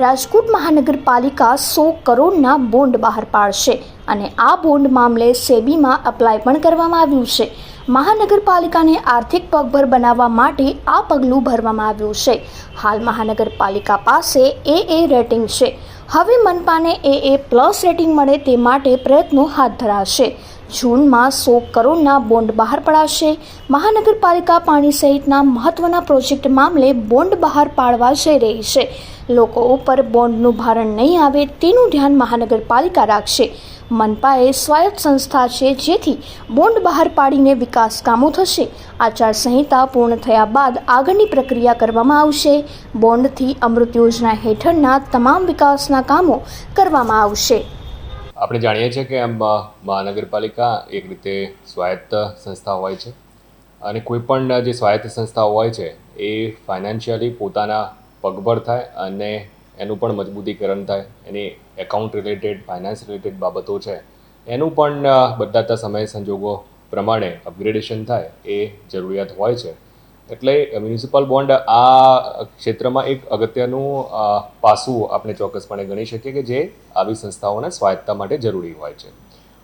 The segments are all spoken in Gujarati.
રાજકોટ મહાનગરપાલિકા સો કરોડના બોન્ડ બહાર પાડશે અને આ બોન્ડ મામલે સેબીમાં અપ્લાય પણ કરવામાં આવ્યું છે. મહાનગરપાલિકાને આર્થિક પગભર બનાવવા માટે આ પગલું ભરવામાં આવ્યું છે. હાલ મહાનગરપાલિકા પાસે એ એ રેટિંગ છે. હવે મનપાને એ એ પ્લસ રેટિંગ મળે તે માટે પ્રયત્નો હાથ ધરાશે. જૂનમાં સો કરોડના બોન્ડ બહાર પડાશે. મહાનગરપાલિકા પાણી સહિતના મહત્વના પ્રોજેક્ટ મામલે બોન્ડ બહાર પાડવા જઈ રહી છે. લોકો ઉપર બોન્ડનું ભારણ નહીં આવે તેનું ધ્યાન મહાનગરપાલિકા રાખશે. મનપા એ સ્વાયત્ત સંસ્થા છે જેથી બોન્ડ બહાર પાડીને વિકાસ કામો થશે. આચારસંહિતા પૂર્ણ થયા બાદ આગળની પ્રક્રિયા કરવામાં આવશે. બોન્ડથી અમૃત યોજના હેઠળના તમામ વિકાસના કામો કરવામાં આવશે. આપણે જાણીએ છીએ કે મહાનગરપાલિકા એક રીતે સ્વાયત્ત સંસ્થા હોય છે. અને કોઈ પણ જે સ્વાયત્ત સંસ્થાઓ હોય છે, એ ફાઇનાન્શિયલી પોતાના પગભર થાય અને એનું પણ મજબૂતીકરણ થાય. એની એકાઉન્ટ રિલેટેડ ફાઇનાન્સ રિલેટેડ બાબતો છે. એનું પણ બદલાતા સમય સંજોગો પ્રમાણે અપગ્રેડેશન થાય એ જરૂરિયાત હોય છે. એટલે મ્યુનિસિપલ બોન્ડ આ ક્ષેત્રમાં એક અગત્યનું પાસું આપણે ચોક્કસપણે ગણી શકીએ કે જે આવી સંસ્થાઓને સ્વાયત્તા માટે જરૂરી હોય છે.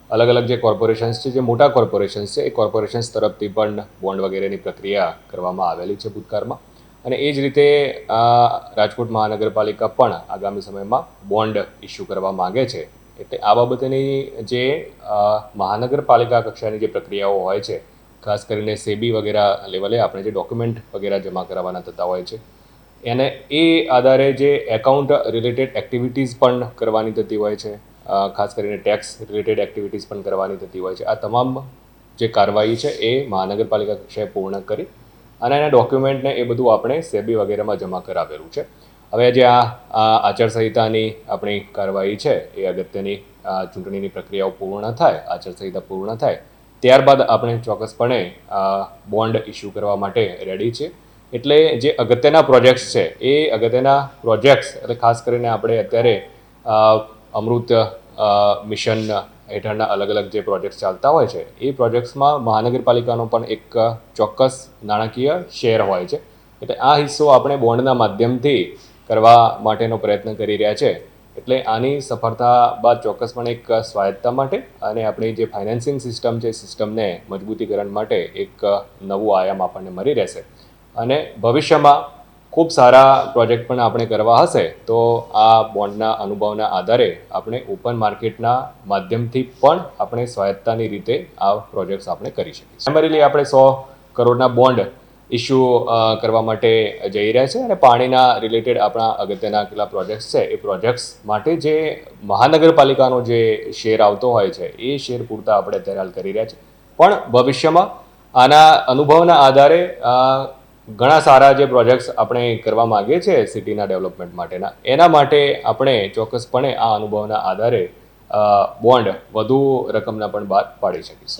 અલગ અલગ જે કોર્પોરેશન્સ છે, જે મોટા કોર્પોરેશન્સ છે, એ કોર્પોરેશન્સ તરફથી પણ બોન્ડ વગેરેની પ્રક્રિયા કરવામાં આવેલી છે ભૂતકાળમાં. અને એ જ રીતે રાજકોટ મહાનગરપાલિકા પણ આગામી સમયમાં બોન્ડ ઇસ્યુ કરવા માગે છે. એટલે આ બાબતેની જે મહાનગરપાલિકા કક્ષાની જે પ્રક્રિયાઓ હોય છે, ખાસ કરીને સેબી વગેરે લેવલે આપણે જે ડોક્યુમેન્ટ વગેરે જમા કરાવવાના થતા હોય છે, એને એ આધારે જે એકાઉન્ટ રિલેટેડ એક્ટિવિટીઝ પણ કરવાની થતી હોય છે ખાસ કરીને ટેક્સ રિલેટેડ એક્ટિવિટીઝ પણ કરવાની થતી હોય છે. આ તમામ જે કાર્યવાહી છે એ મહાનગરપાલિકા કક્ષાએ પૂર્ણ કરી અને એના ડોક્યુમેન્ટને એ બધું આપણે સેબી વગેરેમાં જમા કરાવેલું છે. હવે જે આ આચારસંહિતાની આપણી કાર્યવાહી છે, એ અગત્યની ચૂંટણીની પ્રક્રિયાઓ પૂર્ણ થાય, આચારસંહિતા પૂર્ણ થાય, ત્યારબાદ આપણે ચોક્કસપણે બોન્ડ ઇસ્યુ કરવા માટે રેડી છે એટલે જે અગત્યના પ્રોજેક્ટ્સ છે, એ અગત્યના પ્રોજેક્ટ્સ એટલે ખાસ કરીને આપણે અત્યારે અમૃત મિશન હેઠળના અલગ અલગ જે પ્રોજેક્ટ્સ ચાલતા હોય છે, એ પ્રોજેક્ટ્સમાં મહાનગરપાલિકાનો પણ એક ચોક્કસ નાણાકીય શેર હોય છે. એટલે આ હિસ્સો આપણે બોન્ડના માધ્યમથી કરવા માટેનો પ્રયત્ન કરી રહ્યા છે. એટલે આની સફળતા બાદ ચોક્કસપણે એક સ્વાયત્તા માટે અને આપણી જે ફાઇનાન્સિંગ સિસ્ટમ છે સિસ્ટમને મજબૂતીકરણ માટે એક નવું આયામ આપણને મળી રહેશે. અને ભવિષ્યમાં ખૂબ સારા પ્રોજેક્ટ પણ આપણે કરવા હશે, તો આ બોન્ડના અનુભવના આધારે આપણે ઓપન માર્કેટના માધ્યમથી પણ આપણે સ્વાયત્તાની રીતે આ પ્રોજેક્ટ્સ આપણે કરી શકીએ. પ્રાઇમરીલી આપણે સો કરોડના બોન્ડ ઇસ્યુ કરવા માટે જઈ રહ્યા છે અને પાણીના રિલેટેડ આપણા અગત્યના કેટલા પ્રોજેક્ટ્સ છે, એ પ્રોજેક્ટ્સ માટે જે મહાનગરપાલિકાનો જે શેર આવતો હોય છે, એ શેર પૂરતા આપણે અત્યારે હાલ કરી રહ્યા છે. પણ ભવિષ્યમાં આના અનુભવના આધારે ઘણા સારા જે પ્રોજેક્ટ્સ આપણે કરવા માગીએ છીએ સિટીના ડેવલપમેન્ટ માટેના, એના માટે આપણે ચોક્કસપણે આ અનુભવના આધારે બોન્ડ વધુ રકમના પણ બહાર પાડી શકીશું.